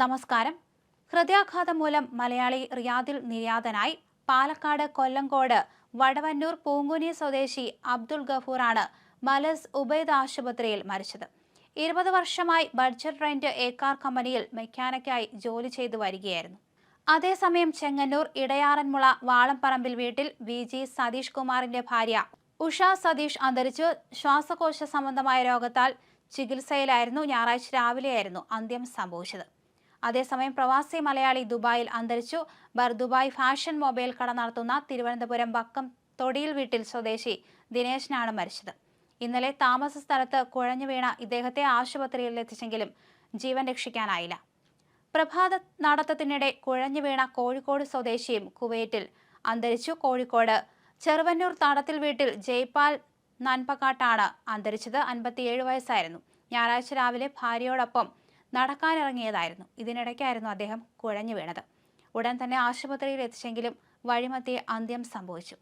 നമസ്കാരം. ഹൃദയാഘാതം മൂലം മലയാളി റിയാദിൽ നിര്യാതനായി പാലക്കാട് കൊല്ലങ്കോട് വടവന്നൂർ പൂങ്കുനി സ്വദേശി അബ്ദുൾ ഗഫൂറാണ് മലസ് ഉബൈദ് ആശുപത്രിയിൽ മരിച്ചത്. ഇരുപത് വർഷമായി ബഡ്ജറ്റ് റെന്റ് ഏക്കാർ കമ്പനിയിൽ മെക്കാനിക്കായി ജോലി ചെയ്തു വരികയായിരുന്നു. അതേസമയം ചെങ്ങന്നൂർ ഇടയാറന്മുള വാളംപറമ്പിൽ വീട്ടിൽ വി ജി സതീഷ് കുമാറിന്റെ ഭാര്യ ഉഷ സതീഷ് അന്തരിച്ചു. ശ്വാസകോശ സംബന്ധമായ രോഗത്താൽ ചികിത്സയിലായിരുന്നു ഞായറാഴ്ച രാവിലെയായിരുന്നു അന്ത്യം സംഭവിച്ചത്. അതേസമയം പ്രവാസി മലയാളി ദുബായിൽ അന്തരിച്ചു. ബർ ദുബായ് ഫാഷൻ മൊബൈൽ കട നടത്തുന്ന തിരുവനന്തപുരം ബക്കം തൊടിയിൽ വീട്ടിൽ സ്വദേശി ദിനേശനാണ് മരിച്ചത്. ഇന്നലെ താമസ സ്ഥലത്ത് കുഴഞ്ഞു വീണ ഇദ്ദേഹത്തെ ആശുപത്രിയിൽ എത്തിച്ചെങ്കിലും ജീവൻ രക്ഷിക്കാനായില്ല. പ്രഭാത നടത്തത്തിനിടെ കുഴഞ്ഞു വീണ കോഴിക്കോട് സ്വദേശിയും കുവൈറ്റിൽ അന്തരിച്ചു. കോഴിക്കോട് ചെറുവന്നൂർ താടത്തിൽ വീട്ടിൽ ജയ്പാൽ നൻപക്കാട്ടാണ് അന്തരിച്ചത്. അൻപത്തിയേഴ് വയസ്സായിരുന്നു. ഞായറാഴ്ച രാവിലെ ഭാര്യയോടൊപ്പം നടക്കാനിറങ്ങിയതായിരുന്നു. ഇതിനിടയ്ക്കായിരുന്നു അദ്ദേഹം കുഴഞ്ഞു വീണത്. ഉടൻ തന്നെ ആശുപത്രിയിൽ എത്തിച്ചെങ്കിലും വഴിമത്തിയെ അന്ത്യം സംഭവിച്ചു.